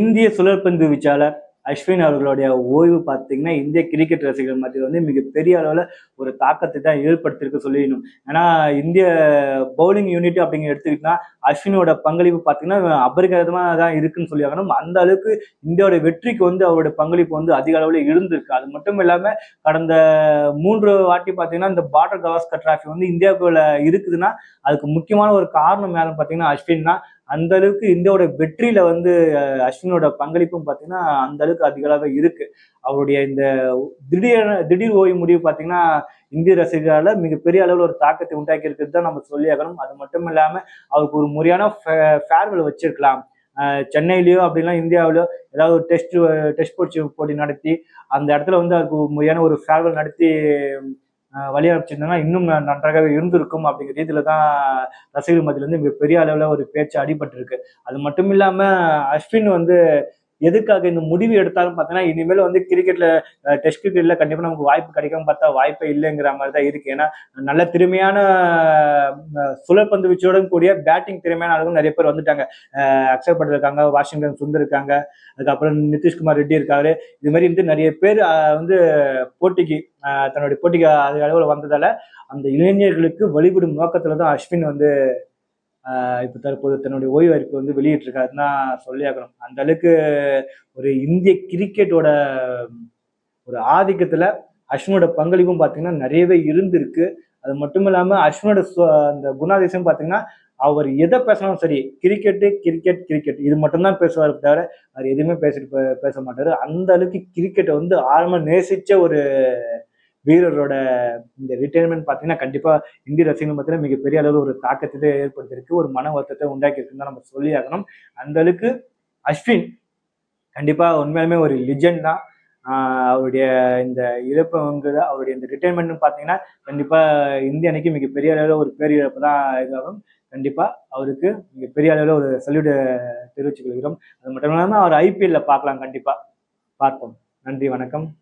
இந்திய சுழற்பந்து வீச்சாளர் அஸ்வின் அவர்களுடைய ஓய்வு பார்த்தீங்கன்னா இந்திய கிரிக்கெட் ரசிகர்கள் மத்தியில் வந்து மிகப்பெரிய அளவில் ஒரு தாக்கத்தை தான் ஏற்படுத்தியிருக்கு சொல்லிடணும். ஏன்னா இந்திய பவுலிங் யூனிட் அப்படிங்கிற எடுத்துக்கிட்டா அஸ்வினோட பங்களிப்பு பார்த்தீங்கன்னா அபரிகரமாக தான் இருக்குன்னு சொல்லி ஆகணும் அந்த அளவுக்கு இந்தியாவோட வெற்றிக்கு வந்து அவருடைய பங்களிப்பு வந்து அதிக அளவில் இருந்திருக்கு. அது மட்டும் இல்லாமல் கடந்த மூன்று வாட்டி பார்த்தீங்கன்னா இந்த பார்டர் கவாஸ்கர் டிராஃபி வந்து இந்தியாவுக்குள்ள இருக்குதுன்னா அதுக்கு முக்கியமான ஒரு காரணம் மேலே பார்த்தீங்கன்னா அஸ்வின் தான். அந்த அளவுக்கு இந்தியாவோட வெற்றியில வந்து அஸ்வினோட பங்களிப்பும் பார்த்தீங்கன்னா அந்த அளவுக்கு அதிக அளவு இருக்கு. அவருடைய இந்த திடீர் திடீர் ஓய்வு முடிவு பார்த்தீங்கன்னா இந்திய ரசிகர்களால் மிகப்பெரிய அளவில் ஒரு தாக்கத்தை உண்டாக்கி இருக்கிறது தான் நம்ம சொல்லியாகணும் அது மட்டும் இல்லாம அவருக்கு ஒரு முறையான ஃபேர்வெல் வச்சிருக்கலாம். அஹ், சென்னையிலயோ அப்படிலாம் இந்தியாவிலையோ ஏதாவது ஒரு டெஸ்ட் டெஸ்ட் போட்டி போட்டி நடத்தி அந்த இடத்துல வந்து அதுக்கு முறையான ஒரு ஃபேர்வெல் நடத்தி வழி அனுப்பிச்சிருந்தாங்கன்னா இன்னும் நன்றாகவே இருந்திருக்கும் அப்படிங்கிற ரீதியில தான் ரசிகர்கள் மத்தியில மிக பெரிய அளவில் ஒரு பேச்சு அடிபட்டிருக்கு. அது மட்டும் இல்லாம அஸ்வின் வந்து எதுக்காக இந்த முடிவு எடுத்தாலும் பார்த்தீங்கன்னா இனிமேல் வந்து கிரிக்கெட்ல டெஸ்ட் கிரிக்கெட்ல கண்டிப்பா நமக்கு வாய்ப்பு கிடைக்கும் பார்த்தா வாய்ப்பே இல்லைங்கிற மாதிரி தான் இருக்கு. ஏன்னா நல்ல திறமையான சுழற்பந்து வீச்சோடும் கூடிய பேட்டிங் திறமையான ஆளுங்க நிறைய பேர் வந்துட்டாங்க. அஹ், அக்ஷர் பட்டேல் இருக்காங்க வாஷிங்டன் சுந்தர் இருக்காங்க அதுக்கப்புறம் நிதிஷ்குமார் ரெட்டி இருக்காரு. இது மாதிரி வந்து நிறைய பேர் வந்து போட்டிக்கு தன்னுடைய போட்டிக்கு அது அளவில் வந்ததால அந்த இளைஞர்களுக்கு வழிபடும் நோக்கத்துல தான் அஸ்வின் வந்து இப்போ தற்போது தன்னுடைய ஓய்வு அறிப்பு வந்து வெளியிட்டிருக்காருன்னு தான் சொல்லியாகணும் அந்த அளவுக்கு ஒரு இந்திய கிரிக்கெட்டோட ஒரு ஆதிக்கத்துல அஸ்வினோட பங்களிப்பும் பார்த்தீங்கன்னா நிறையவே இருந்திருக்கு. அது மட்டும் இல்லாம அஸ்வினோட சு- அந்த குணாதிசயம் பார்த்தீங்கன்னா அவர் எதை பேசினாலும் சரி கிரிக்கெட்டு கிரிக்கெட் கிரிக்கெட் இது மட்டும்தான் பேசுவார் தவிர அவர் எதுவுமே பேசிட்டு பேச மாட்டாரு. அந்த அளவுக்கு கிரிக்கெட்டை வந்து ஆரம்ப நேசிச்ச ஒரு வீரரோட இந்த ரிட்டைர்மெண்ட் பார்த்தீங்கன்னா கண்டிப்பாக இந்திய ரசிகர்கள் மத்தியில் மிகப்பெரிய அளவில் ஒரு தாக்கத்தை ஏற்படுத்தியிருக்கு. ஒரு மன வருத்தத்தை உண்டாக்கியிருக்குன்னு தான் நம்ம சொல்லி ஆகணும் அந்த அளவுக்கு அஸ்வின் கண்டிப்பாக உண்மையாலுமே ஒரு லிஜெண்ட் தான். அவருடைய இந்த இழப்புங்கிறது அவருடைய இந்த ரிட்டைர்மெண்ட்னு பார்த்தீங்கன்னா கண்டிப்பா இந்திய அணிக்கு மிகப்பெரிய அளவில் ஒரு பேரிழப்பு தான் இதாகும். கண்டிப்பா அவருக்கு மிகப்பெரிய அளவில் ஒரு சல்யூட் தெரிவித்துக் கொள்கிறோம். அது மட்டும் இல்லாமல் அவர் ஐபிஎல்ல பார்க்கலாம். கண்டிப்பா பார்ப்போம். நன்றி வணக்கம்.